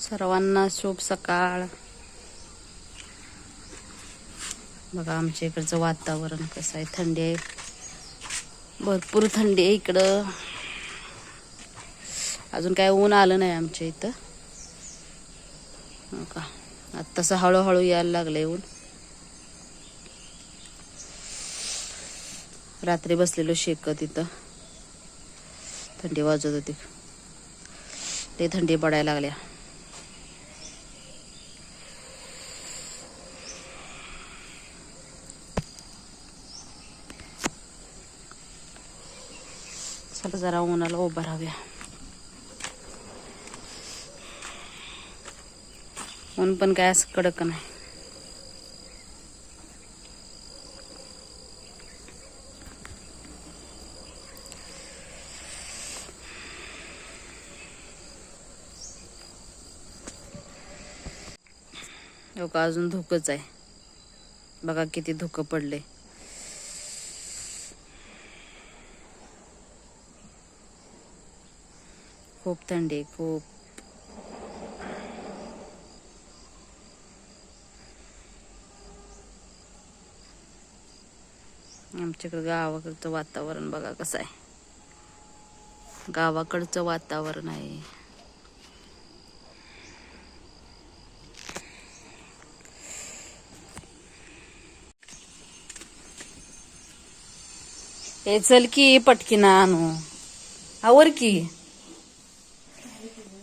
सर्वांना शुभ सकाळ. बघा आमच्या इकडचं वातावरण कसं आहे. थंडी आहे. भरपूर थंडी आहे इकडं. अजून काय ऊन आलं नाही आमच्या इथं. हो का? आता हळूहळू यायला लागलं ऊन. रात्री बसलेलो शेकत इथं. थंडी वाजत होती. ते थंडी पडायला लागल्या. चला जरा उन्हाला उभा राहूया. ऊन पण काय असं कडक नाही. हो का अजून धुकच आहे. बघा किती धुकं पडले खूप थंडी खूप. आमच्याकडे गावाकडचं वातावरण बघा कसं आहे. गावाकडचं वातावरण आहे. हे चल की पटकीन आणू. आवर की.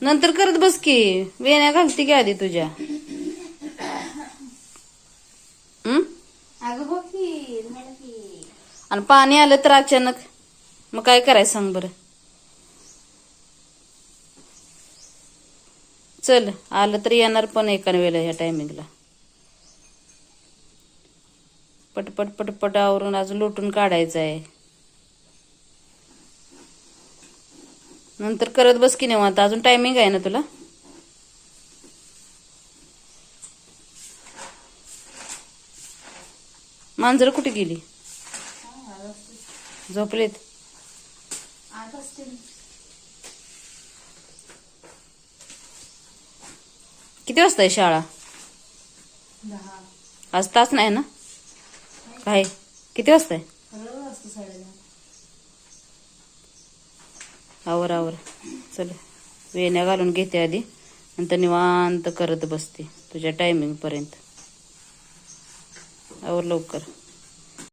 नंतर करत बस की. वेण्या घालते की आधी तुझ्या? अगं हो की मला की. आणि पाणी आलं तर अचानक. मग काय करायचं सांग बरं? चल आलं तर येणार पण एका वेळेला ह्या टायमिंगला पटपट पटपट आवरून अजून लोटून काढायचं आहे नंतर करत बस की निवांत. अजून टायमिंग आहे ना तुला? मांजर कुठे गेली? झोपलेत. किती वाजता आहे शाळा? आज तास नाही ना? काय? किती वाजता आहे? आवर आवर. चल वेण्या घालून घेते आधी. नंतर निवांत करत बसते. तुझ्या टायमिंगपर्यंत आवर लवकर.